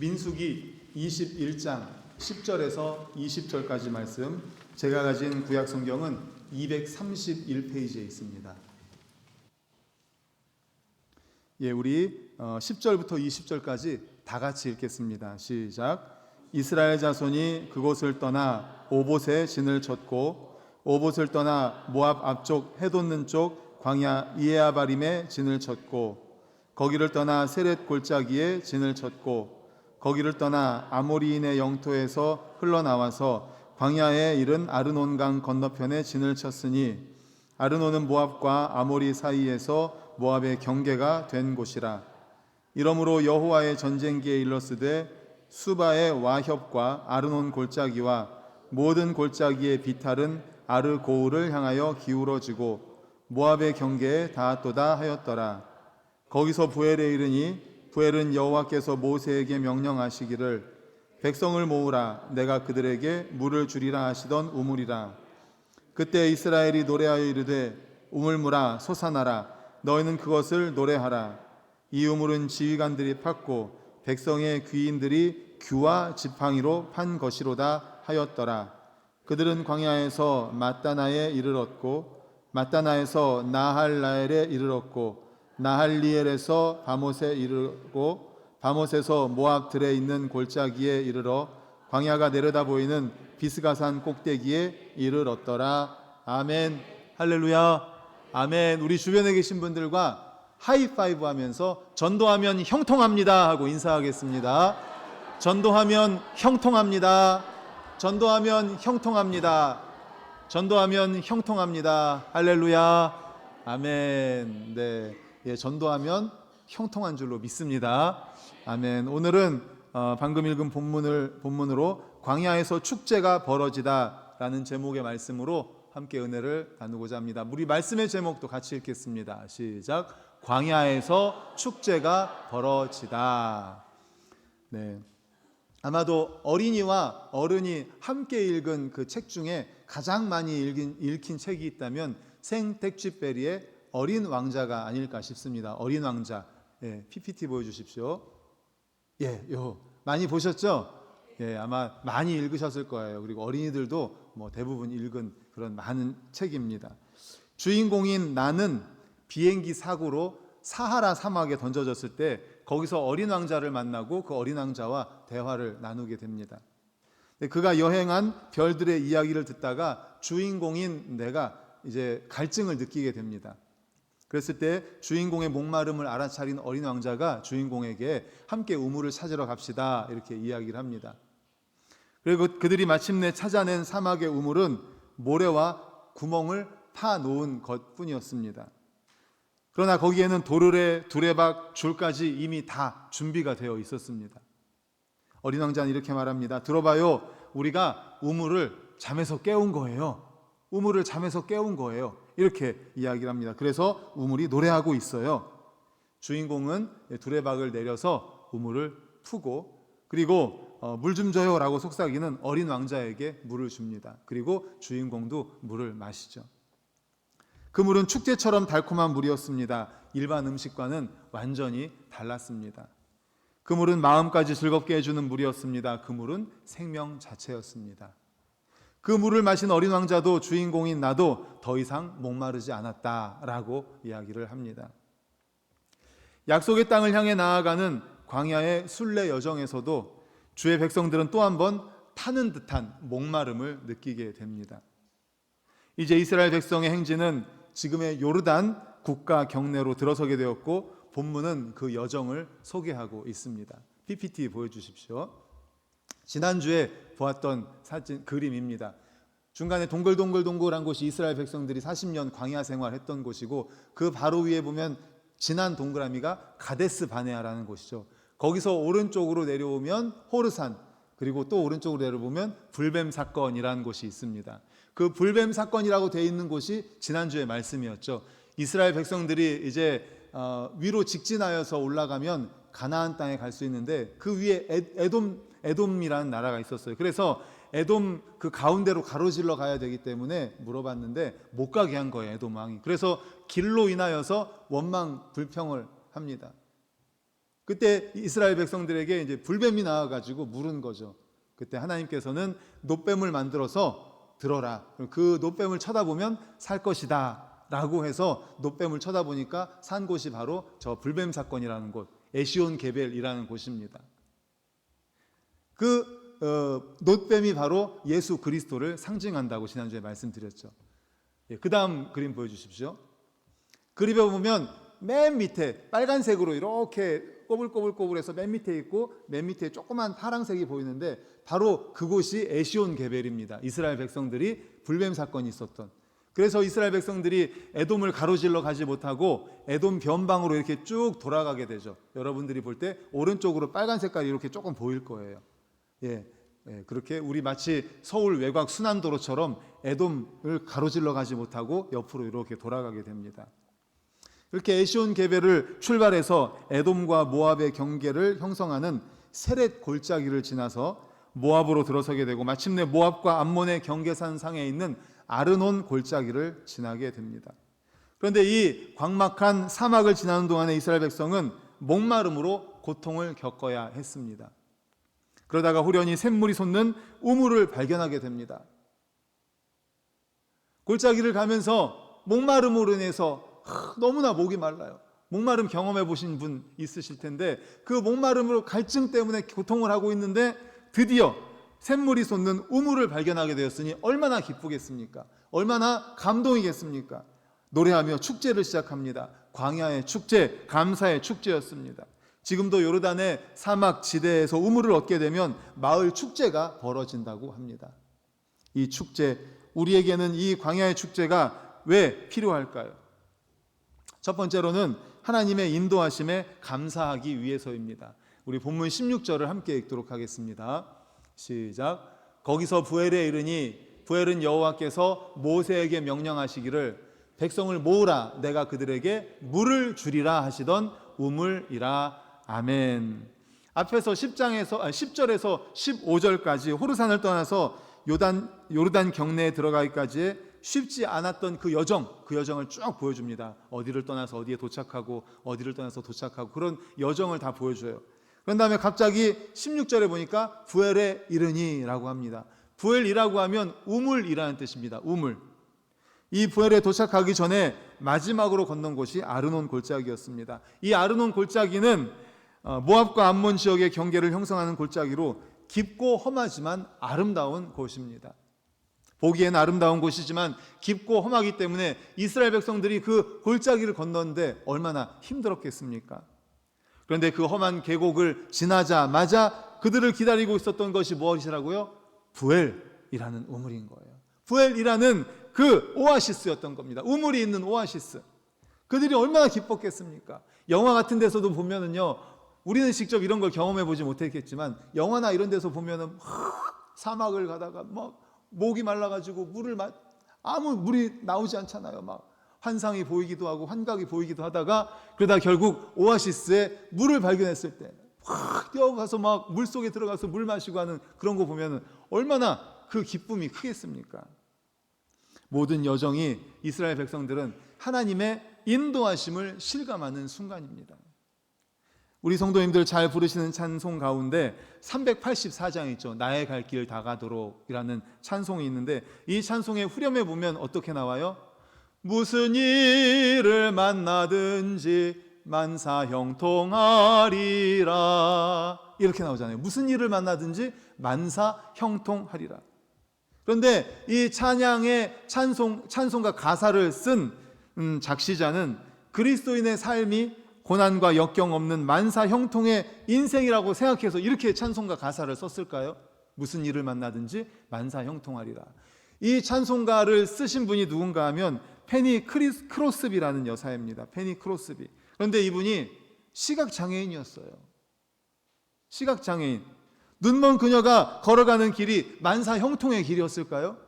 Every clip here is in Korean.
민수기 21장 10절에서 20절까지 말씀 제가 가진 구약 성경은 231페이지에 있습니다. 예, 우리 어, 10절부터 20절까지 다 같이 읽겠습니다. 시작. 이스라엘 자손이 그곳을 떠나 오봇에 진을 쳤고 오봇을 떠나 모압 앞쪽 해돋는 쪽 광야 이에아바림에 진을 쳤고 거기를 떠나 세렛 골짜기에 진을 쳤고 거기를 떠나 아모리인의 영토에서 흘러나와서 광야에 이른 아르논강 건너편에 진을 쳤으니 아르논은 모압과 아모리 사이에서 모압의 경계가 된 곳이라. 이러므로 여호와의 전쟁기에 일렀으되 수바의 와협과 아르논 골짜기와 모든 골짜기의 비탈은 아르 고울을 향하여 기울어지고 모압의 경계에 닿았도다 하였더라. 거기서 부엘에 이르니 부엘은 여호와께서 모세에게 명령하시기를 백성을 모으라 내가 그들에게 물을 주리라 하시던 우물이라. 그때 이스라엘이 노래하여 이르되 우물물아 솟아나라. 너희는 그것을 노래하라. 이 우물은 지휘관들이 팠고 백성의 귀인들이 규와 지팡이로 판 것이로다 하였더라. 그들은 광야에서 마따나에 이르렀고 마따나에서 나할라엘에 이르렀고 나할리엘에서 바못에 이르고 바못에서 모압 들에 있는 골짜기에 이르러 광야가 내려다 보이는 비스가산 꼭대기에 이르렀더라. 아멘. 할렐루야. 아멘. 우리 주변에 계신 분들과 하이파이브 하면서 전도하면 형통합니다 하고 인사하겠습니다. 전도하면 형통합니다. 전도하면 형통합니다. 전도하면 형통합니다. 할렐루야. 아멘. 네. 예, 전도하면 형통한 줄로 믿습니다. 아멘. 오늘은 어, 방금 읽은 본문을 본문으로 광야에서 축제가 벌어지다라는 제목의 말씀으로 함께 은혜를 나누고자 합니다. 우리 말씀의 제목도 같이 읽겠습니다. 시작. 광야에서 축제가 벌어지다. 네. 아마도 어린이와 어른이 함께 읽은 그 책 중에 가장 많이 읽인, 읽힌 책이 있다면 생 텍쥐베리의 어린 왕자가 아닐까 싶습니다. 어린 왕자. 예, PPT 보여주십시오. 예, 요 많이 보셨죠? 예, 아마 많이 읽으셨을 거예요. 그리고 어린이들도 뭐 대부분 읽은 그런 많은 책입니다. 주인공인 나는 비행기 사고로 사하라 사막에 던져졌을 때 거기서 어린 왕자를 만나고 그 어린 왕자와 대화를 나누게 됩니다. 그가 여행한 별들의 이야기를 듣다가 주인공인 내가 이제 갈증을 느끼게 됩니다. 그랬을 때 주인공의 목마름을 알아차린 어린 왕자가 주인공에게 함께 우물을 찾으러 갑시다 이렇게 이야기를 합니다. 그리고 그들이 마침내 찾아낸 사막의 우물은 모래와 구멍을 파 놓은 것뿐이었습니다. 그러나 거기에는 도르래, 두레박, 줄까지 이미 다 준비가 되어 있었습니다. 어린 왕자는 이렇게 말합니다. 들어봐요. 우리가 우물을 잠에서 깨운 거예요. 우물을 잠에서 깨운 거예요. 이렇게 이야기를 합니다. 그래서 우물이 노래하고 있어요. 주인공은 두레박을 내려서 우물을 푸고 그리고 어, 물좀 줘요 라고 속삭이는 어린 왕자에게 물을 줍니다. 그리고 주인공도 물을 마시죠. 그 물은 축제처럼 달콤한 물이었습니다. 일반 음식과는 완전히 달랐습니다. 그 물은 마음까지 즐겁게 해주는 물이었습니다. 그 물은 생명 자체였습니다. 그 물을 마신 어린 왕자도 주인공인 나도 더 이상 목마르지 않았다라고 이야기를 합니다. 약속의 땅을 향해 나아가는 광야의 순례 여정에서도 주의 백성들은 또 한 번 타는 듯한 목마름을 느끼게 됩니다. 이제 이스라엘 백성의 행진은 지금의 요르단 국가 경내로 들어서게 되었고 본문은 그 여정을 소개하고 있습니다. PPT 보여주십시오. 지난주에 보았던 사진 그림입니다. 중간에 동글동글동글한 곳이 이스라엘 백성들이 40년 광야 생활했던 곳이고 그 바로 위에 보면 진한 동그라미가 가데스 바네아라는 곳이죠. 거기서 오른쪽으로 내려오면 호르산 그리고 또 오른쪽으로 내려보면 불뱀 사건이라는 곳이 있습니다. 그 불뱀 사건이라고 되어 있는 곳이 지난주의 말씀이었죠. 이스라엘 백성들이 이제 어, 위로 직진하여서 올라가면 가나안 땅에 갈 수 있는데 그 위에 에돔 에돔이라는 나라가 있었어요. 그래서 에돔 그 가운데로 가로질러 가야 되기 때문에 물어봤는데 못 가게 한 거예요. 에돔 왕이. 그래서 길로 인하여서 원망 불평을 합니다. 그때 이스라엘 백성들에게 이제 불뱀이 나와 가지고 물은 거죠. 그때 하나님께서는 노뱀을 만들어서 들어라. 그 노뱀을 쳐다보면 살 것이다. 라고 해서 노뱀을 쳐다보니까 산 곳이 바로 저 불뱀 사건이라는 곳, 에시온 게벨이라는 곳입니다. 그 어, 노뱀이 바로 예수 그리스도를 상징한다고 지난주에 말씀드렸죠. 예, 그 다음 그림 보여주십시오. 그림에 보면 맨 밑에 빨간색으로 이렇게 꼬불꼬불꼬불해서 맨 밑에 있고 맨 밑에 조그만 파랑색이 보이는데 바로 그곳이 에시온 게벨입니다. 이스라엘 백성들이 불뱀 사건이 있었던. 그래서 이스라엘 백성들이 에돔을 가로질러 가지 못하고 에돔 변방으로 이렇게 쭉 돌아가게 되죠. 여러분들이 볼 때 오른쪽으로 빨간 색깔이 이렇게 조금 보일 거예요. 예, 예, 그렇게 우리 마치 서울 외곽 순환도로처럼 에돔을 가로질러 가지 못하고 옆으로 이렇게 돌아가게 됩니다. 이렇게 에시온 게벨을 출발해서 에돔과 모압의 경계를 형성하는 세렛 골짜기를 지나서 모압으로 들어서게 되고 마침내 모압과 암몬의 경계산 상에 있는 아르논 골짜기를 지나게 됩니다. 그런데 이 광막한 사막을 지나는 동안에 이스라엘 백성은 목마름으로 고통을 겪어야 했습니다. 그러다가 후련히 샘물이 솟는 우물을 발견하게 됩니다. 골짜기를 가면서 목마름으로 인해서 너무나 목이 말라요. 목마름 경험해 보신 분 있으실 텐데 그 목마름으로 갈증 때문에 고통을 하고 있는데 드디어 샘물이 솟는 우물을 발견하게 되었으니 얼마나 기쁘겠습니까? 얼마나 감동이겠습니까? 노래하며 축제를 시작합니다. 광야의 축제, 감사의 축제였습니다. 지금도 요르단의 사막 지대에서 우물을 얻게 되면 마을 축제가 벌어진다고 합니다. 이 축제, 우리에게는 이 광야의 축제가 왜 필요할까요? 첫 번째로는 하나님의 인도하심에 감사하기 위해서입니다. 우리 본문 16절을 함께 읽도록 하겠습니다. 시작. 거기서 부엘에 이르니 부엘은 여호와께서 모세에게 명령하시기를 백성을 모으라 내가 그들에게 물을 주리라 하시던 우물이라 아멘. 앞에서 10장에서 아, 10절에서 15절까지 호르산을 떠나서 요단 요르단 경내에 들어가기까지의 쉽지 않았던 그 여정, 그 여정을 쭉 보여줍니다. 어디를 떠나서 어디에 도착하고 어디를 떠나서 도착하고 그런 여정을 다 보여줘요. 그런 다음에 갑자기 16절에 보니까 부엘에 이르니라고 합니다. 부엘이라고 하면 우물이라는 뜻입니다. 우물. 이 부엘에 도착하기 전에 마지막으로 건넌 곳이 아르논 골짜기였습니다. 이 아르논 골짜기는 어, 모압과 암몬 지역의 경계를 형성하는 골짜기로 깊고 험하지만 아름다운 곳입니다. 보기엔 아름다운 곳이지만 깊고 험하기 때문에 이스라엘 백성들이 그 골짜기를 건너는데 얼마나 힘들었겠습니까? 그런데 그 험한 계곡을 지나자마자 그들을 기다리고 있었던 것이 무엇이라고요? 부엘이라는 우물인 거예요. 부엘이라는 그 오아시스였던 겁니다. 우물이 있는 오아시스. 그들이 얼마나 기뻤겠습니까? 영화 같은 데서도 보면은요, 우리는 직접 이런 걸 경험해 보지 못했겠지만 영화나 이런 데서 보면은 막 사막을 가다가 막 목이 말라가지고 물을 마, 아무 물이 나오지 않잖아요. 막 환상이 보이기도 하고 환각이 보이기도 하다가 그러다 결국 오아시스에 물을 발견했을 때 확 뛰어가서 막 물 속에 들어가서 물 마시고 하는 그런 거 보면은 얼마나 그 기쁨이 크겠습니까? 모든 여정이 이스라엘 백성들은 하나님의 인도하심을 실감하는 순간입니다. 우리 성도님들 잘 부르시는 찬송 가운데 384장 있죠. 나의 갈 길 다가도록이라는 찬송이 있는데 이 찬송의 후렴에 보면 어떻게 나와요? 무슨 일을 만나든지 만사 형통하리라 이렇게 나오잖아요. 무슨 일을 만나든지 만사 형통하리라. 그런데 이 찬양의 찬송 찬송가 가사를 쓴 음, 작시자는 그리스도인의 삶이 고난과 역경 없는 만사 형통의 인생이라고 생각해서 이렇게 찬송가 가사를 썼을까요? 무슨 일을 만나든지 만사 형통하리라. 이 찬송가를 쓰신 분이 누군가 하면 페니 크리스, 크로스비라는 여사입니다. 페니 크로스비. 그런데 이분이 시각 장애인이었어요. 시각 장애인. 눈먼 그녀가 걸어가는 길이 만사 형통의 길이었을까요?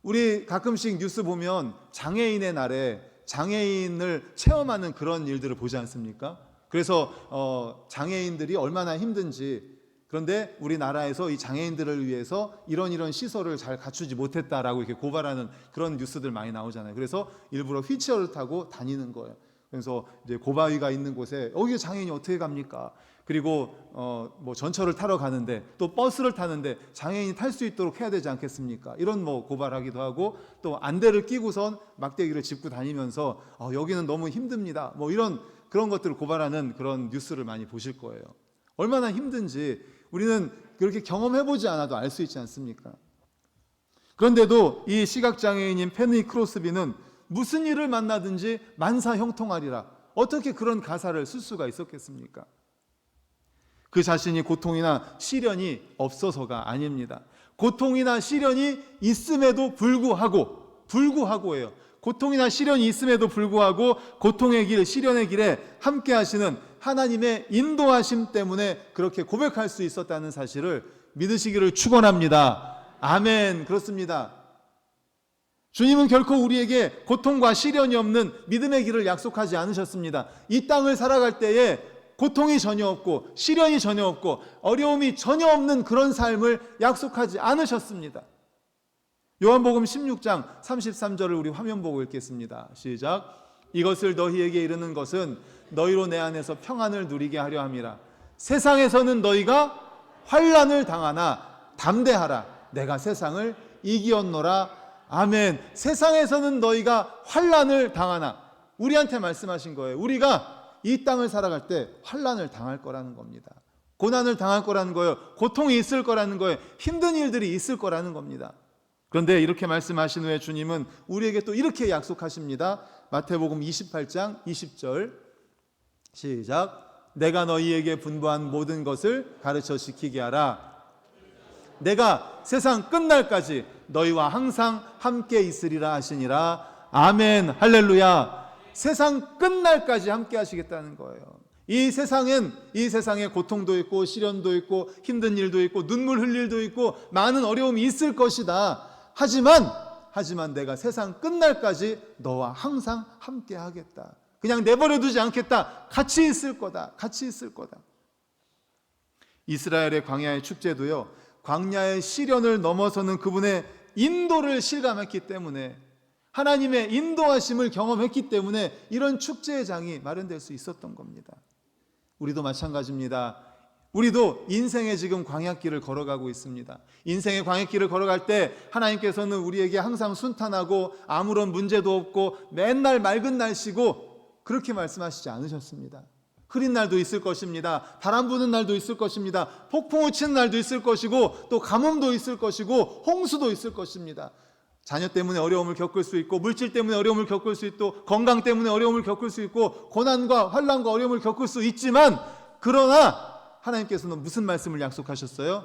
우리 가끔씩 뉴스 보면 장애인의 날에 장애인을 체험하는 그런 일들을 보지 않습니까? 그래서 어, 장애인들이 얼마나 힘든지 그런데 우리나라에서 이 장애인들을 위해서 이런 이런 시설을 잘 갖추지 못했다라고 이렇게 고발하는 그런 뉴스들 많이 나오잖아요. 그래서 일부러 휠체어를 타고 다니는 거예요. 그래서 이제 고바위가 있는 곳에 여기 장애인이 어떻게 갑니까? 그리고 어 뭐 전철을 타러 가는데 또 버스를 타는데 장애인이 탈 수 있도록 해야 되지 않겠습니까? 이런 뭐 고발하기도 하고 또 안대를 끼고선 막대기를 짚고 다니면서 어, 여기는 너무 힘듭니다. 뭐 이런 그런 것들을 고발하는 그런 뉴스를 많이 보실 거예요. 얼마나 힘든지 우리는 그렇게 경험해 보지 않아도 알 수 있지 않습니까? 그런데도 이 시각장애인인 페니 크로스비는 무슨 일을 만나든지 만사 형통하리라. 어떻게 그런 가사를 쓸 수가 있었겠습니까? 그 자신이 고통이나 시련이 없어서가 아닙니다. 고통이나 시련이 있음에도 불구하고, 불구하고예요. 고통이나 시련이 있음에도 불구하고 고통의 길, 시련의 길에 함께 하시는 하나님의 인도하심 때문에 그렇게 고백할 수 있었다는 사실을 믿으시기를 축원합니다. 아멘. 그렇습니다. 주님은 결코 우리에게 고통과 시련이 없는 믿음의 길을 약속하지 않으셨습니다. 이 땅을 살아갈 때에 고통이 전혀 없고 시련이 전혀 없고 어려움이 전혀 없는 그런 삶을 약속하지 않으셨습니다. 요한복음 16장 33절을 우리 화면 보고 읽겠습니다. 시작. 이것을 너희에게 이르는 것은 너희로 내 안에서 평안을 누리게 하려 함이라. 세상에서는 너희가 환란을 당하나 담대하라. 내가 세상을 이기었노라. 아멘. 세상에서는 너희가 환란을 당하나 우리한테 말씀하신 거예요. 우리가 이 땅을 살아갈 때 환란을 당할 거라는 겁니다. 고난을 당할 거라는 거예요. 고통이 있을 거라는 거예요. 힘든 일들이 있을 거라는 겁니다. 그런데 이렇게 말씀하신 후에 주님은 우리에게 또 이렇게 약속하십니다. 마태복음 28장 20절 시작 내가 너희에게 분부한 모든 것을 가르쳐 지키게 하라. 내가 세상 끝날까지 너희와 항상 함께 있으리라 하시니라. 아멘. 할렐루야. 세상 끝날까지 함께 하시겠다는 거예요. 이 세상엔 이 세상에 고통도 있고 시련도 있고 힘든 일도 있고 눈물 흘릴 일도 있고 많은 어려움이 있을 것이다. 하지만 하지만 내가 세상 끝날까지 너와 항상 함께 하겠다. 그냥 내버려 두지 않겠다. 같이 있을 거다. 같이 있을 거다. 이스라엘의 광야의 축제도요. 광야의 시련을 넘어서는 그분의 인도를 실감했기 때문에 하나님의 인도하심을 경험했기 때문에 이런 축제의 장이 마련될 수 있었던 겁니다. 우리도 마찬가지입니다. 우리도 인생의 지금 광야길을 걸어가고 있습니다. 인생의 광야길을 걸어갈 때 하나님께서는 우리에게 항상 순탄하고 아무런 문제도 없고 맨날 맑은 날씨고 그렇게 말씀하시지 않으셨습니다. 흐린 날도 있을 것입니다. 바람 부는 날도 있을 것입니다. 폭풍우 치는 날도 있을 것이고 또 가뭄도 있을 것이고 홍수도 있을 것입니다. 자녀 때문에 어려움을 겪을 수 있고 물질 때문에 어려움을 겪을 수 있고 건강 때문에 어려움을 겪을 수 있고 고난과 환란과 어려움을 겪을 수 있지만 그러나 하나님께서는 무슨 말씀을 약속하셨어요?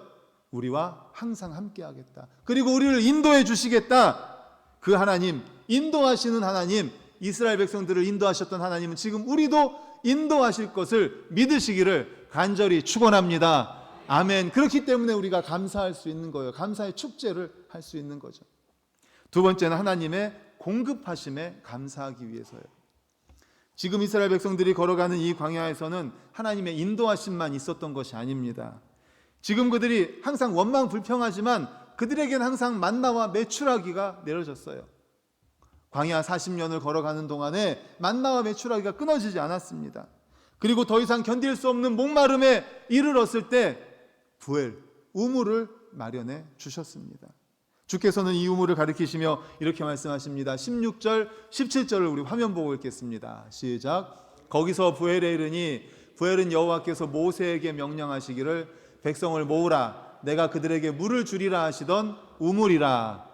우리와 항상 함께 하겠다. 그리고 우리를 인도해 주시겠다. 그 하나님, 인도하시는 하나님, 이스라엘 백성들을 인도하셨던 하나님은 지금 우리도 인도하실 것을 믿으시기를 간절히 축원합니다. 아멘. 그렇기 때문에 우리가 감사할 수 있는 거예요. 감사의 축제를 할 수 있는 거죠. 두 번째는 하나님의 공급하심에 감사하기 위해서요. 지금 이스라엘 백성들이 걸어가는 이 광야에서는 하나님의 인도하심만 있었던 것이 아닙니다. 지금 그들이 항상 원망 불평하지만 그들에게는 항상 만나와 메추라기가 내려졌어요. 광야 40년을 걸어가는 동안에 만나와 메추라기가 끊어지지 않았습니다. 그리고 더 이상 견딜 수 없는 목마름에 이르렀을 때 부엘 우물을 마련해 주셨습니다. 주께서는 이 우물을 가리키시며 이렇게 말씀하십니다. 16절, 17절을 우리 화면 보고 읽겠습니다. 시작. 거기서 부엘에 이르니 부엘은 여호와께서 모세에게 명령하시기를 백성을 모으라 내가 그들에게 물을 주리라 하시던 우물이라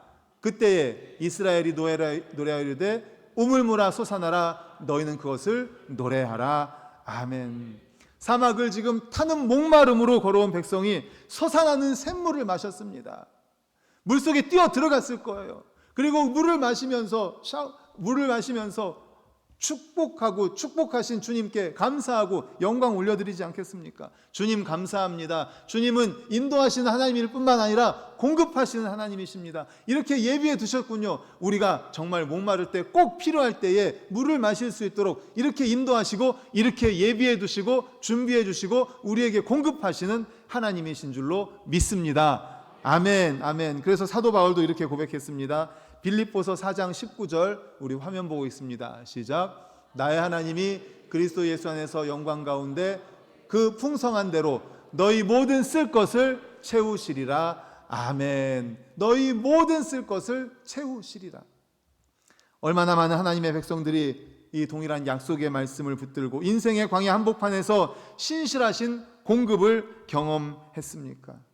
그때에 이스라엘이 노래하이르되 우물물아 솟아나라 너희는 그것을 노래하라 아멘 사막을 지금 타는 목마름으로 걸어온 백성이 솟아나는 샘물을 마셨습니다 물속에 뛰어 들어갔을 거예요 그리고 물을 마시면서 샤, 물을 마시면서 축복하고 축복하신 주님께 감사하고 영광 올려드리지 않겠습니까? 주님 감사합니다. 주님은 인도하시는 하나님일 뿐만 아니라 공급하시는 하나님이십니다. 이렇게 예비해 두셨군요. 우리가 정말 목마를 때 꼭 필요할 때에 물을 마실 수 있도록 이렇게 인도하시고 이렇게 예비해 두시고 준비해 주시고 우리에게 공급하시는 하나님이신 줄로 믿습니다. 아멘, 아멘. 그래서 사도 바울도 이렇게 고백했습니다. 빌립보서 4장 19절 우리 화면 보고 있습니다. 시작. 나의 하나님이 그리스도 예수 안에서 영광 가운데 그 풍성한 대로 너희 모든 쓸 것을 채우시리라. 아멘. 너희 모든 쓸 것을 채우시리라. 얼마나 많은 하나님의 백성들이 이 동일한 약속의 말씀을 붙들고 인생의 광야 한복판에서 신실하신 공급을 경험했습니까?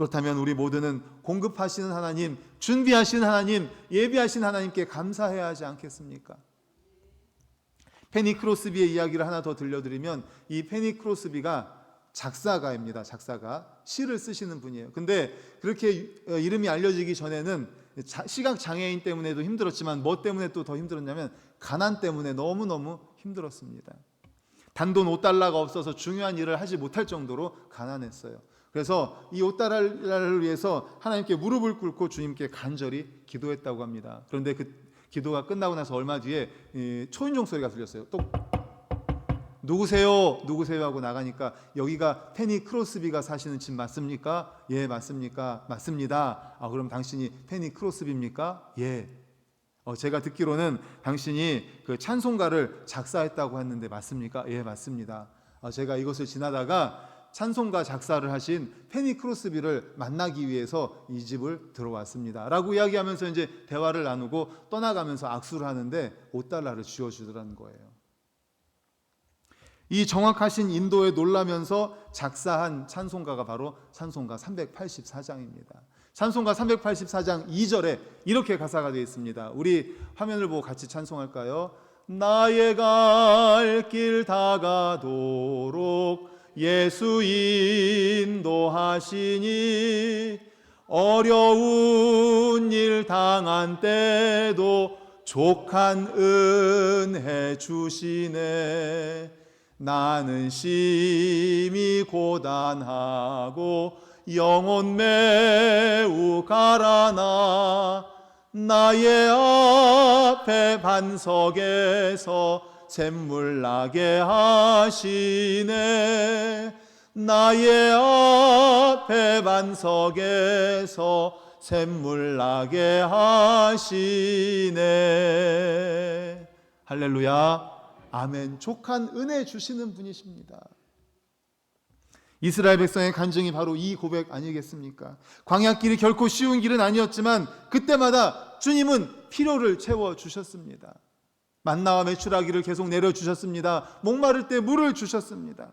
그렇다면 우리 모두는 공급하시는 하나님, 준비하신 하나님, 예비하신 하나님께 감사해야 하지 않겠습니까? 페니 크로스비의 이야기를 하나 더 들려드리면 이 페니 크로스비가 작사가입니다. 작사가 시를 쓰시는 분이에요. 근데 그렇게 어, 이름이 알려지기 전에는 자- 시각 장애인 때문에도 힘들었지만 뭐 때문에 또 더 힘들었냐면 가난 때문에 너무 너무 힘들었습니다. 단돈 5달러가 없어서 중요한 일을 하지 못할 정도로 가난했어요. 그래서 이 5달러를 위해서 하나님께 무릎을 꿇고 주님께 간절히 기도했다고 합니다. 그런데 그 기도가 끝나고 나서 얼마 뒤에 이 초인종 소리가 들렸어요. 또 누구세요? 누구세요? 하고 나가니까 여기가 페니 크로스비가 사시는 집 맞습니까? 예, 맞습니까? 맞습니다. 아, 그럼 당신이 페니 크로스비입니까? 예. 어, 제가 듣기로는 당신이 그 찬송가를 작사했다고 했는데 맞습니까? 예, 맞습니다. 아, 제가 이것을 지나다가 찬송가 작사를 하신 페니 크로스비를 만나기 위해서 이 집을 들어왔습니다. 라고 이야기하면서 이제 대화를 나누고 떠나가면서 악수를 하는데 5달러를 쥐어주더라는 거예요. 이 정확하신 인도에 놀라면서 작사한 찬송가가 바로 찬송가 384장입니다. 찬송가 384장 2절에 이렇게 가사가 되어 있습니다. 우리 화면을 보고 같이 찬송할까요? 나의 갈 길 다가도록 예수 인도하시니 어려운 일 당한 때도 족한 은혜 주시네. 나는 심히 고단하고 영혼 매우 가라나 나의 앞에 반석에서 샘물 나게 하시네. 나의 앞에 반석에서 샘물 나게 하시네. 할렐루야. 아멘. 족한 은혜 주시는 분이십니다. 이스라엘 백성의 간증이 바로 이 고백 아니겠습니까? 광야길이 결코 쉬운 길은 아니었지만 그때마다 주님은 필요를 채워 주셨습니다. 만나와 메추라기를 계속 내려 주셨습니다. 목마를 때 물을 주셨습니다.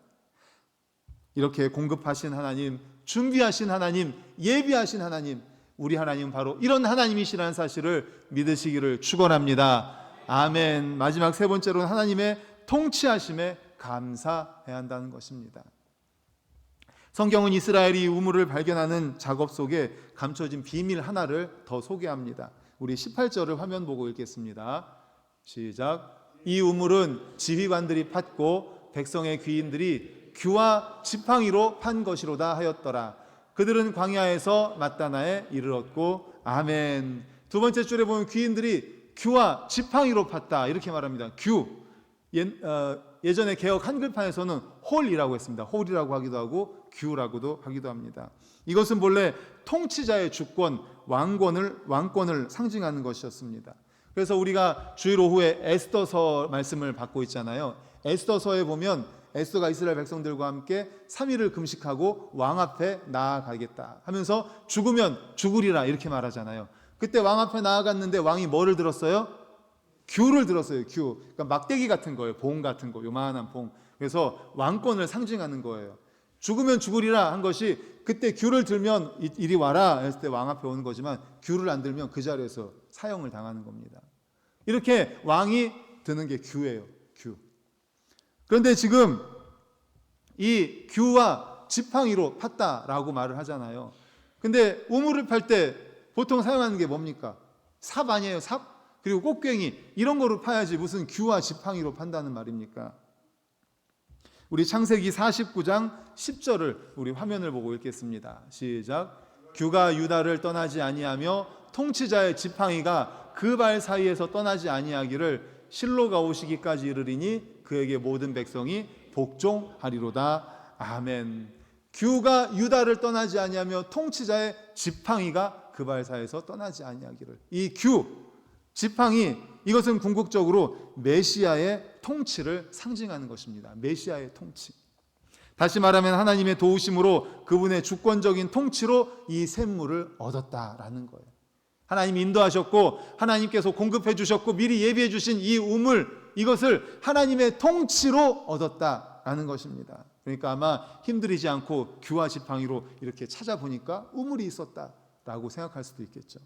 이렇게 공급하신 하나님, 준비하신 하나님, 예비하신 하나님, 우리 하나님은 바로 이런 하나님이시라는 사실을 믿으시기를 축원합니다. 아멘. 마지막 세 번째로는 하나님의 통치하심에 감사해야 한다는 것입니다. 성경은 이스라엘이 우물을 발견하는 작업 속에 감춰진 비밀 하나를 더 소개합니다. 우리 18절을 화면 보고 읽겠습니다. 시작. 이 우물은 지휘관들이 팠고 백성의 귀인들이 규와 지팡이로 판 것이로다 하였더라. 그들은 광야에서 마따나에 이르렀고 아멘. 두 번째 줄에 보면 귀인들이 규와 지팡이로 팠다 이렇게 말합니다. 규 예, 어, 예전에 개혁 한글판에서는 홀이라고 했습니다. 홀이라고 하기도 하고 규라고도 하기도 합니다. 이것은 본래 통치자의 주권, 왕권을 왕권을 상징하는 것이었습니다. 그래서 우리가 주일 오후에 에스더서 말씀을 받고 있잖아요. 에스더서에 보면 에스더가 이스라엘 백성들과 함께 3일을 금식하고 왕 앞에 나아가겠다 하면서 죽으면 죽으리라 이렇게 말하잖아요. 그때 왕 앞에 나아갔는데 왕이 뭐를 들었어요? 규를 들었어요. 규. 그러니까 막대기 같은 거예요. 봉 같은 거. 요만한 봉. 그래서 왕권을 상징하는 거예요. 죽으면 죽으리라 한 것이 그때 규를 들면 이- 이리 와라 했을 때 왕 앞에 오는 거지만 규를 안 들면 그 자리에서 사형을 당하는 겁니다. 이렇게 왕이 드는 게 규예요. 규. 그런데 지금 이 규와 지팡이로 팠다라고 말을 하잖아요. 근데 우물을 팔 때 보통 사용하는 게 뭡니까? 삽 아니에요, 삽? 그리고 꽃괭이 이런 거로 파야지 무슨 규와 지팡이로 판다는 말입니까? 우리 창세기 49장 10절을 우리 화면을 보고 읽겠습니다. 시작. 규가 유다를 떠나지 아니하며 통치자의 지팡이가 그 발 사이에서 떠나지 아니하기를 실로가 오시기까지 이르리니 그에게 모든 백성이 복종하리로다. 아멘. 규가 유다를 떠나지 아니하며 통치자의 지팡이가 그 발 사이에서 떠나지 아니하기를. 이 규, 지팡이 이것은 궁극적으로 메시아의 통치를 상징하는 것입니다. 메시아의 통치. 다시 말하면 하나님의 도우심으로 그분의 주권적인 통치로 이 샘물을 얻었다라는 거예요. 하나님이 인도하셨고 하나님께서 공급해 주셨고 미리 예비해 주신 이 우물 이것을 하나님의 통치로 얻었다라는 것입니다. 그러니까 아마 힘들이지 않고 규화 지팡이로 이렇게 찾아보니까 우물이 있었다라고 생각할 수도 있겠죠.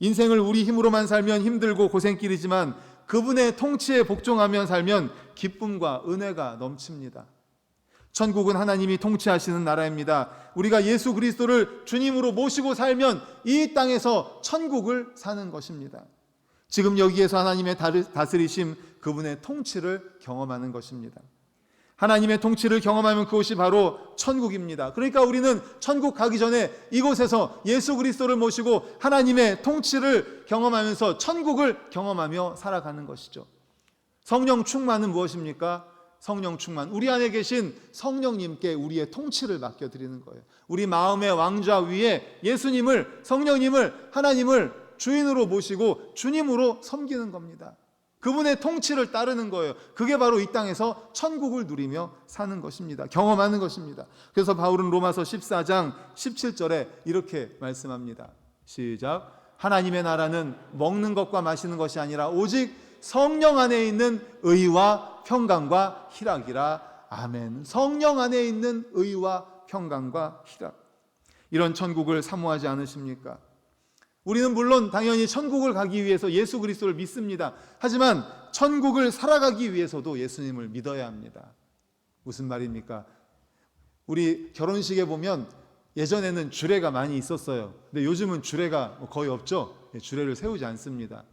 인생을 우리 힘으로만 살면 힘들고 고생길이지만 그분의 통치에 복종하며 살면 기쁨과 은혜가 넘칩니다. 천국은 하나님이 통치하시는 나라입니다. 우리가 예수 그리스도를 주님으로 모시고 살면 이 땅에서 천국을 사는 것입니다. 지금 여기에서 하나님의 다스리심, 그분의 통치를 경험하는 것입니다. 하나님의 통치를 경험하면 그것이 바로 천국입니다. 그러니까 우리는 천국 가기 전에 이곳에서 예수 그리스도를 모시고 하나님의 통치를 경험하면서 천국을 경험하며 살아가는 것이죠. 성령 충만은 무엇입니까? 성령 충만. 우리 안에 계신 성령님께 우리의 통치를 맡겨 드리는 거예요. 우리 마음의 왕좌 위에 예수님을 성령님을 하나님을 주인으로 모시고 주님으로 섬기는 겁니다. 그분의 통치를 따르는 거예요. 그게 바로 이 땅에서 천국을 누리며 사는 것입니다. 경험하는 것입니다. 그래서 바울은 로마서 14장 17절에 이렇게 말씀합니다. 시작. 하나님의 나라는 먹는 것과 마시는 것이 아니라 오직 성령 안에 있는 의와 평강과 희락이라. 아멘. 성령 안에 있는 의와 평강과 희락. 이런 천국을 사모하지 않으십니까? 우리는 물론 당연히 천국을 가기 위해서 예수 그리스도를 믿습니다. 하지만 천국을 살아가기 위해서도 예수님을 믿어야 합니다. 무슨 말입니까? 우리 결혼식에 보면 예전에는 주례가 많이 있었어요. 근데 요즘은 주례가 거의 없죠. 예, 주례를 세우지 않습니다.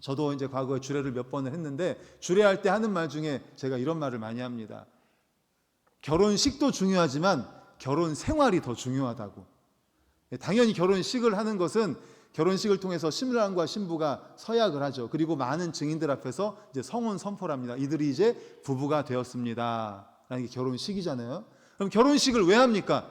저도 이제 과거에 주례를 몇 번을 했는데 주례할 때 하는 말 중에 제가 이런 말을 많이 합니다. 결혼식도 중요하지만 결혼 생활이 더 중요하다고. 예, 당연히 결혼식을 하는 것은 결혼식을 통해서 신랑과 신부가 서약을 하죠. 그리고 많은 증인들 앞에서 이제 성혼 선포를 합니다. 이들이 이제 부부가 되었습니다. 라는 게 결혼식이잖아요. 그럼 결혼식을 왜 합니까?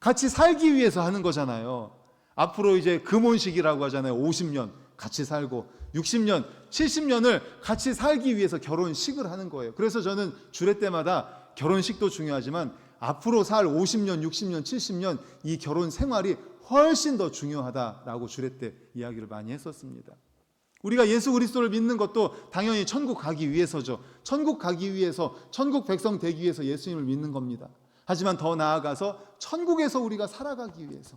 같이 살기 위해서 하는 거잖아요. 앞으로 이제 금혼식이라고 하잖아요. 50년 같이 살고 60년, 70년을 같이 살기 위해서 결혼식을 하는 거예요. 그래서 저는 주례 때마다 결혼식도 중요하지만 앞으로 살 50년, 60년, 70년 이 결혼 생활이 훨씬 더 중요하다라고 주례 때 이야기를 많이 했었습니다. 우리가 예수 그리스도를 믿는 것도 당연히 천국 가기 위해서죠. 천국 가기 위해서, 천국 백성 되기 위해서 예수님을 믿는 겁니다. 하지만 더 나아가서 천국에서 우리가 살아가기 위해서.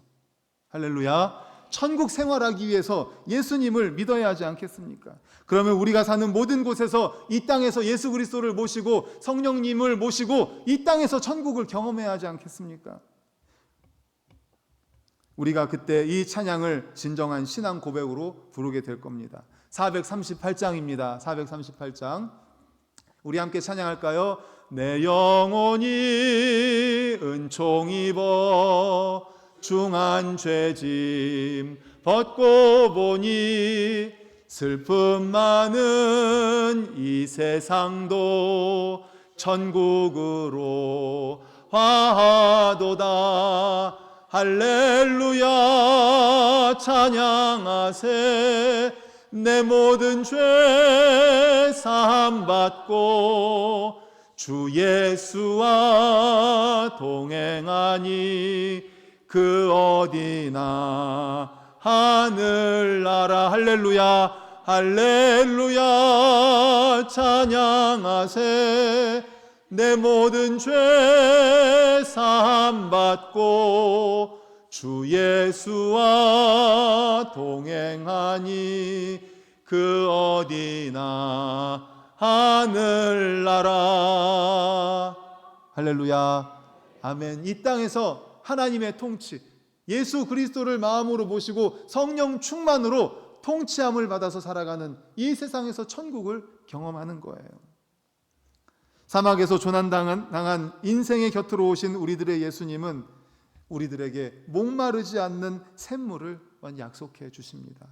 할렐루야. 천국 생활하기 위해서 예수님을 믿어야 하지 않겠습니까? 그러면 우리가 사는 모든 곳에서 이 땅에서 예수 그리스도를 모시고 성령님을 모시고 이 땅에서 천국을 경험해야 하지 않겠습니까? 우리가 그때 이 찬양을 진정한 신앙 고백으로 부르게 될 겁니다. 438장입니다. 438장. 우리 함께 찬양할까요? 내 영혼이 은총 입어 중한 죄짐 벗고 보니 슬픔 많은 이 세상도 천국으로 화하도다. 할렐루야 찬양하세. 내 모든 죄 사함 받고 주 예수와 동행하니 그 어디나 하늘나라. 할렐루야 할렐루야. 찬양하세. 내 모든 죄 사함 받고 주 예수와 동행하니 그 어디나 하늘나라. 할렐루야. 아멘. 이 땅에서 하나님의 통치, 예수 그리스도를 마음으로 모시고 성령 충만으로 통치함을 받아서 살아가는 이 세상에서 천국을 경험하는 거예요. 사막에서 조난당한 당한 인생의 곁으로 오신 우리들의 예수님은 우리들에게 목마르지 않는 샘물을 약속해 주십니다.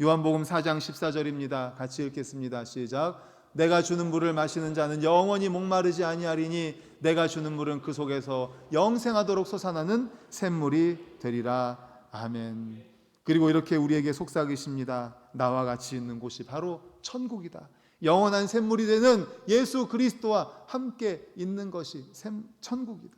요한복음 4장 14절입니다. 같이 읽겠습니다. 시작. 내가 주는 물을 마시는 자는 영원히 목마르지 아니하리니 내가 주는 물은 그 속에서 영생하도록 솟아나는 샘물이 되리라. 아멘. 그리고 이렇게 우리에게 속삭이십니다. 나와 같이 있는 곳이 바로 천국이다. 영원한 샘물이 되는 예수 그리스도와 함께 있는 것이 샘- 천국이다.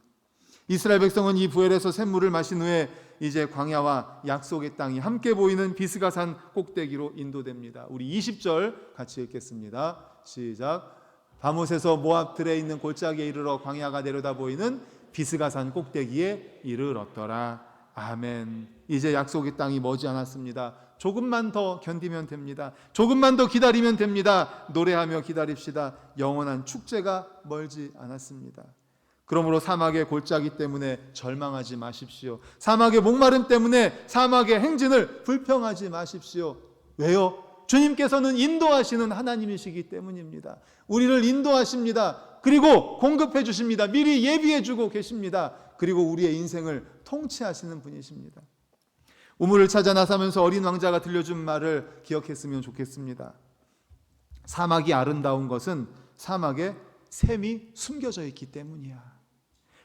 이스라엘 백성은 이 부엘에서 샘물을 마신 후에 이제 광야와 약속의 땅이 함께 보이는 비스가산 꼭대기로 인도됩니다. 우리 20절 같이 읽겠습니다. 시작. 바못에서 모압 들에 있는 골짜기에 이르러 광야가 내려다 보이는 비스가산 꼭대기에 이르렀더라. 아멘. 이제 약속의 땅이 머지 않았습니다. 조금만 더 견디면 됩니다. 조금만 더 기다리면 됩니다. 노래하며 기다립시다. 영원한 축제가 멀지 않았습니다. 그러므로 사막의 골짜기 때문에 절망하지 마십시오. 사막의 목마름 때문에 사막의 행진을 불평하지 마십시오. 왜요? 주님께서는 인도하시는 하나님이시기 때문입니다. 우리를 인도하십니다. 그리고 공급해 주십니다. 미리 예비해 주고 계십니다. 그리고 우리의 인생을 통치하시는 분이십니다. 우물을 찾아 나서면서 어린 왕자가 들려준 말을 기억했으면 좋겠습니다. 사막이 아름다운 것은 사막에 샘이 숨겨져 있기 때문이야.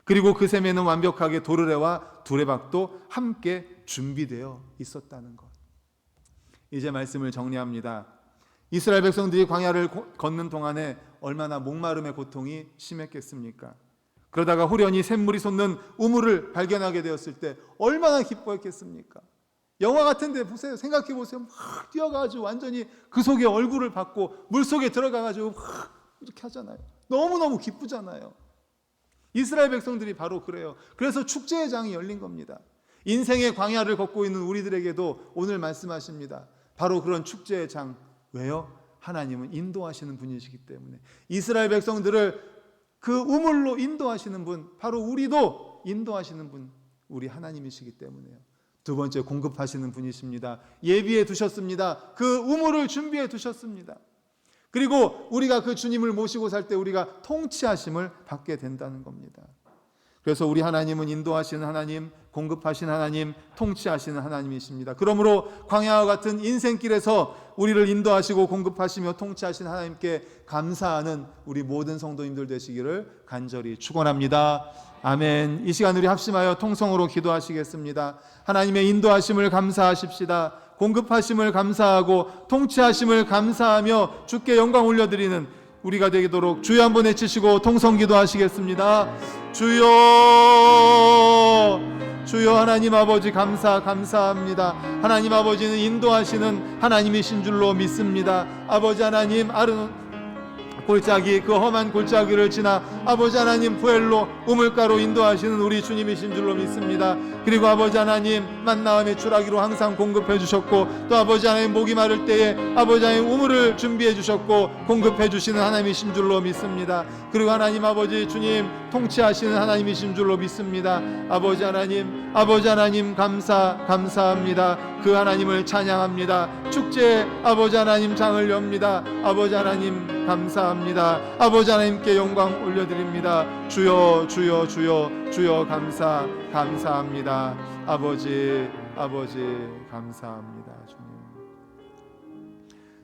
그리고 그 샘에는 완벽하게 도르래와 두레박도 함께 준비되어 있었다는 것. 이제 말씀을 정리합니다. 이스라엘 백성들이 광야를 고- 걷는 동안에 얼마나 목마름의 고통이 심했겠습니까? 그러다가 후련히 샘물이 솟는 우물을 발견하게 되었을 때 얼마나 기뻐했겠습니까? 영화 같은데 보세요. 생각해 보세요. 막 뛰어가지고 완전히 그 속에 얼굴을 받고 물 속에 들어가가지고 막 이렇게 하잖아요. 너무너무 기쁘잖아요. 이스라엘 백성들이 바로 그래요. 그래서 축제의 장이 열린 겁니다. 인생의 광야를 걷고 있는 우리들에게도 오늘 말씀하십니다. 바로 그런 축제의 장. 왜요? 하나님은 인도하시는 분이시기 때문에. 이스라엘 백성들을 그 우물로 인도하시는 분, 바로 우리도 인도하시는 분, 우리 하나님이시기 때문에요. 두 번째 공급하시는 분이십니다. 예비해 두셨습니다. 그 우물을 준비해 두셨습니다. 그리고 우리가 그 주님을 모시고 살 때 우리가 통치하심을 받게 된다는 겁니다. 그래서 우리 하나님은 인도하시는 하나님, 공급하시는 하나님, 통치하시는 하나님이십니다. 그러므로 광야와 같은 인생길에서 우리를 인도하시고 공급하시며 통치하신 하나님께 감사하는 우리 모든 성도님들 되시기를 간절히 축원합니다. 아멘. 이 시간 우리 합심하여 통성으로 기도하시겠습니다. 하나님의 인도하심을 감사하십시다. 공급하심을 감사하고 통치하심을 감사하며 주께 영광 올려드리는 우리가 되도록 주여 한번 외치시고 통성 기도하시겠습니다. 주여 주여 하나님 아버지 감사 감사합니다. 하나님 아버지는 인도하시는 하나님이신 줄로 믿습니다. 아버지 하나님 아르 골짜기 그 험한 골짜기를 지나 아버지 하나님 부엘로 우물가로 인도하시는 우리 주님이신 줄로 믿습니다. 그리고 아버지 하나님 만나함의 추라기로 항상 공급해 주셨고 또 아버지 하나님 목이 마를 때에 아버지 하나님 우물을 준비해 주셨고 공급해 주시는 하나님이신 줄로 믿습니다. 그리고 하나님 아버지 주님 통치하시는 하나님이신 줄로 믿습니다. 아버지 하나님 아버지 하나님 감사 감사합니다. 그 하나님을 찬양합니다. 축제 아버지 하나님 장을 엽니다. 아버지 하나님 감사합니다. 아버지 하나님께 영광 올려드립니다. 주여 주여 주여 주여 감사 감사합니다. 아버지 아버지 감사합니다. 주님.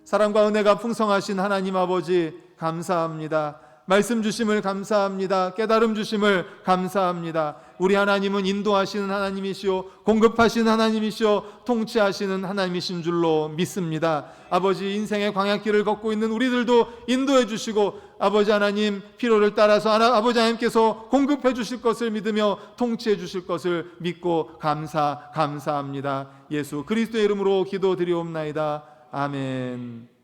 사랑과 은혜가 풍성하신 하나님 아버지 감사합니다. 말씀 주심을 감사합니다. 깨달음 주심을 감사합니다. 우리 하나님은 인도하시는 하나님이시오, 공급하시는 하나님이시오, 통치하시는 하나님이신 줄로 믿습니다. 아버지 인생의 광야길을 걷고 있는 우리들도 인도해 주시고 아버지 하나님 피로를 따라서 아버지 하나님께서 공급해 주실 것을 믿으며 통치해 주실 것을 믿고 감사 감사합니다. 예수 그리스도의 이름으로 기도드리옵나이다. 아멘.